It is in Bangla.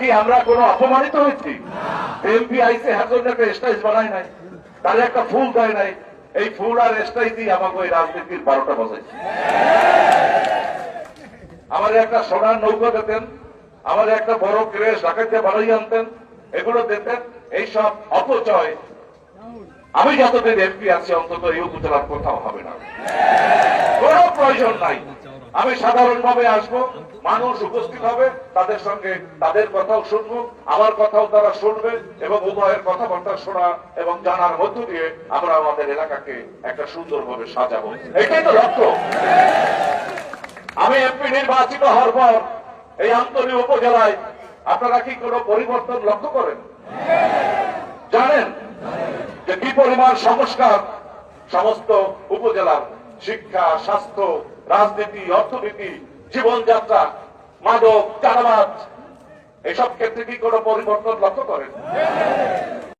কি আমরা কোনো অপমানিত হয়েছি? এমপি আইসে জন্য একটা স্টেজ বানায় নাই। তার একটা ফুল দেয় নাই। এই ফুল আর স্টেজ দিয়ে আমাকে ওই রাজনীতির বারোটা বাজাইছে আমাদের একটা সোনার নৌকা দিতেন আমাদের একটা বড় ক্রেশ ডাকাইতে বাড়াই আনতেন, এগুলো দিতেন। এইসব অপচয়। আমি যতদিন এমপি আছি অন্তত এই উপজেলার কোথাও হবে না। কোনো প্রয়োজন নাই। আমি সাধারণভাবে আসব, মানুষ উপস্থিত হবে, তাদের সঙ্গে তাদের কথাও শুনব, আমার কথাও তারা শুনবে এবং উভয়ের কথাবার্তা শোনা এবং জানার মধ্য দিয়ে আমরা আমাদের এলাকাকে একটা সুন্দরভাবে সাজাবো। এটাই তো লক্ষ্য। আমি এমপি নির্বাচিত হওয়ার পর এই আন্তরিক উপজেলায় আপনারা কি কোনো পরিবর্তন লক্ষ্য করেন? জানেন যে কি পরিমাণ সংস্কার সমস্ত উপজেলার শিক্ষা, স্বাস্থ্য রাজনীতি অর্থনীতি জীবনযাত্রা মাদক চারাবাজ এসব ক্ষেত্রে কি কোনো পরিবর্তন লক্ষ্য করেন?